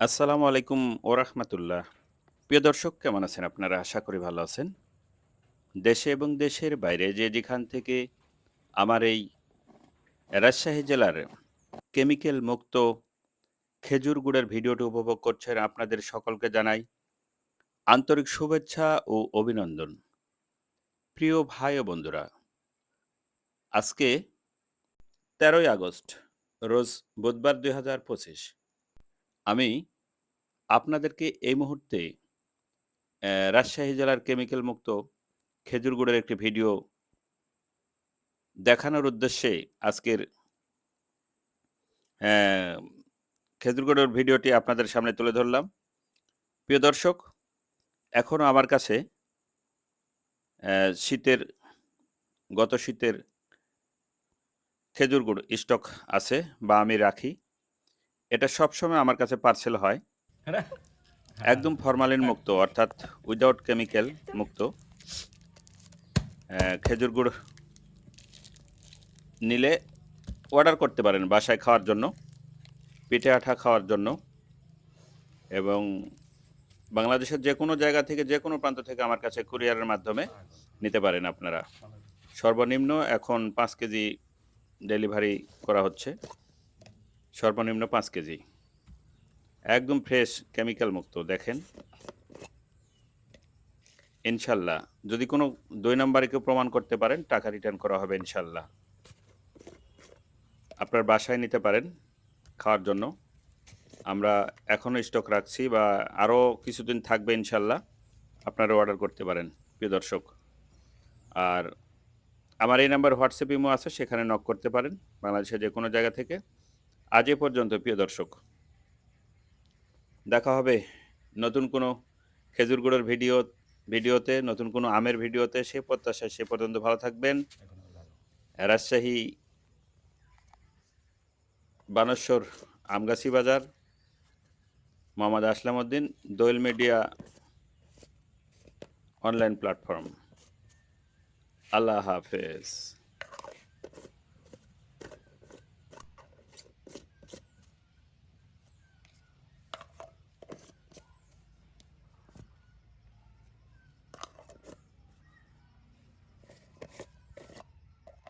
আসসালামু আলাইকুম ওরহমতুল্লাহ প্রিয় দর্শক, কেমন আছেন আপনারা? আশা করি ভালো আছেন। দেশে এবং দেশের বাইরে যে যেখান থেকে আমার এই রাজশাহী জেলার কেমিক্যাল মুক্ত খেজুর গুড়ের ভিডিওটি উপভোগ করছেন আপনাদের সকলকে জানাই আন্তরিক শুভেচ্ছা ও অভিনন্দন। প্রিয় ভাই ও বন্ধুরা, আজকে তেরোই আগস্ট, রোজ বুধবার দুই হাজার পঁচিশ। আমি আপনাদেরকে এই মুহূর্তে রাজশাহী জেলার কেমিক্যাল মুক্ত খেজুর গুড়ের একটি ভিডিও দেখানোর উদ্দেশ্যে আজকের খেজুর গুড়ের ভিডিওটি আপনাদের সামনে তুলে ধরলাম। প্রিয় দর্শক এখনও আমার কাছে শীতের, গত শীতের খেজুর গুড় স্টক আছে বা আমি রাখি। এটা সবসময় আমার কাছে পার্সেল হয়। একদম ফরমালিন মুক্ত অর্থাৎ উইদাউট কেমিক্যাল মুক্ত। খেজুর গুড় নিলে অর্ডার করতে পারেন বাসায় খাওয়ার জন্য পিঠে আঠা খাওয়ার জন্য। এবং বাংলাদেশের যে কোনো জায়গা থেকে যে কোনো প্রান্ত থেকে আমার কাছে কুরিয়ারের মাধ্যমে নিতে পারেন আপনারা। সর্বনিম্ন এখন পাঁচ কেজি ডেলিভারি করা হচ্ছে। সর্বনিম্ন পাঁচ কেজি। একদম ফ্রেশ কেমিক্যাল মুক্ত, দেখেন। ইনশাল্লাহ, যদি কোনো দুই নম্বরে কেউ প্রমাণ করতে পারেন, টাকা রিটার্ন করা হবে ইনশাল্লাহ। আপনার বাসায় নিতে পারেন খাওয়ার জন্য। আমরা এখনও স্টক রাখছি বা আরও কিছুদিন থাকবে ইনশাল্লাহ, আপনারা অর্ডার করতে পারেন, প্রিয় দর্শক। আর আমার এই নাম্বার হোয়াটসঅ্যাপ ইমো আছে, সেখানে নক করতে পারেন, বাংলাদেশের যে কোনো জায়গা থেকে। আজ এ পর্যন্ত, প্রিয় দর্শক। দেখা হবে নতুন কোনো খেজুর গুড়ের ভিডিও, ভিডিওতে, নতুন কোনো আমের ভিডিওতে। সে প্রত্যাশা সে পর্যন্ত ভালো থাকবেন। Rajshahi Baneshwar Amgachhi Bazar, Mohammad Aslam Uddin Doel media online platform. Allah হাফেজ।